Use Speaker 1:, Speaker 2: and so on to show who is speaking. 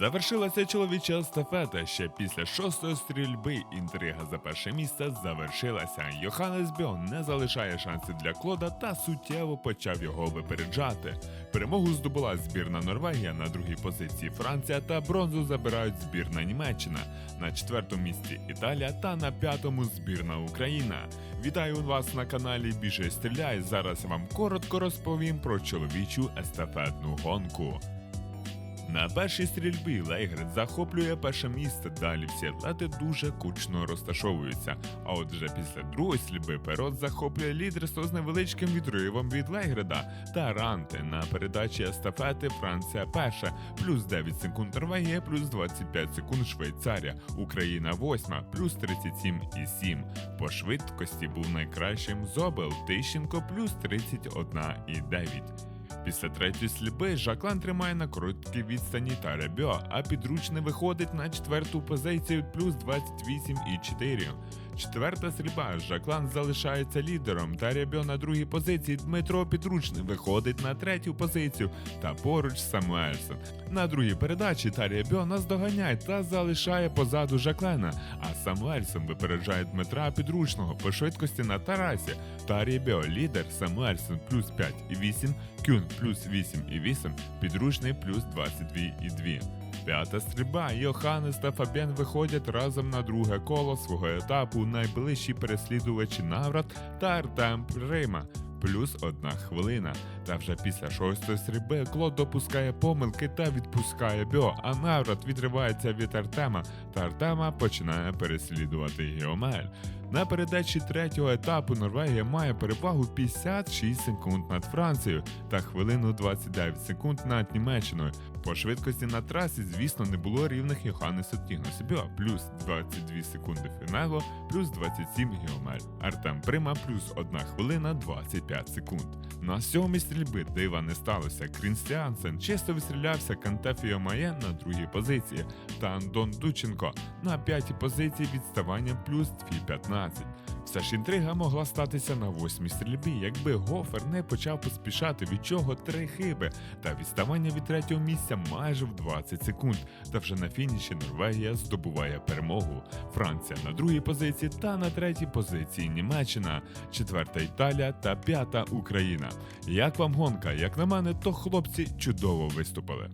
Speaker 1: Завершилася чоловіча естафета. Ще після шостої стрільби інтрига за перше місце завершилася. Йоханнес Бьо не залишає шансів для Клода та суттєво почав його випереджати. Перемогу здобула збірна Норвегія на другій позиції Франція та бронзу забирають збірна Німеччина. На четвертому місці Італія та на п'ятому збірна Україна. Вітаю вас на каналі Біжи Стріляй. Зараз я вам коротко розповім про чоловічу естафетну гонку. На першій стрільбі Лейгрет захоплює перше місце. Далі всі атлети дуже кучно розташовуються. А от вже після другої стрільби Перот захоплює лідерство з невеличким відривом від Лейгреда та Ранти на передачі естафети Франція перша, плюс 9 секунд Норвегія, плюс 25 секунд Швейцарія, Україна восьма, плюс 37,7. По швидкості був найкращим Зобел Тищенко, плюс 31,9. Після третьої сліпи Жаклан тримає на короткій відстані та Ребьо, а підручний виходить на четверту позицію плюс 28,4. Четверта стрільба Жаклан залишається лідером та Ребьо на другій позиції. Дмитро Підручний виходить на третю позицію та поруч Самуельсон. На другій передачі та Ребьо наздоганяє та залишає позаду Жаклена, а Самуельсон випереджає Дмитра Підручного по швидкості на Тарасі. Та Ребьо лідер Самуельсон плюс 5,8, Кюн плюс 8,8, Підручний плюс 22,2. П'ята стрільба Йоханнес та Фабіан виходять разом на друге коло свого етапу найближчі переслідувачі Наврат та Артем Рима. Плюс одна хвилина. Та вже після шостої стрільби Клод допускає помилки та відпускає Бьо, а Наврат відривається від Артема, та Артема починає переслідувати Геомель. На передачі третього етапу Норвегія має перевагу 56 секунд над Францією та хвилину 29 секунд над Німеччиною. По швидкості на трасі, звісно, не було рівних Йоханнесу Тігносібіо, плюс 22 секунди Фінего, плюс 27 Геомель. Артем Прима плюс 1 хвилина 25 секунд. На сьомій стрільби дива не сталося. Крінстіансен чисто вистрілявся Кантефіо Має на другій позиції та Андон Дученко на п'ятій позиції відставанням плюс 2.15. Вся ж інтрига могла статися на восьмій стрільбі, якби Гофер не почав поспішати, від чого три хиби, та відставання від третього місця майже в 20 секунд. Та вже на фініші Норвегія здобуває перемогу. Франція на другій позиції та на третій позиції Німеччина, четверта Італія та п'ята Україна. Як вам гонка? Як на мене, то хлопці чудово виступили.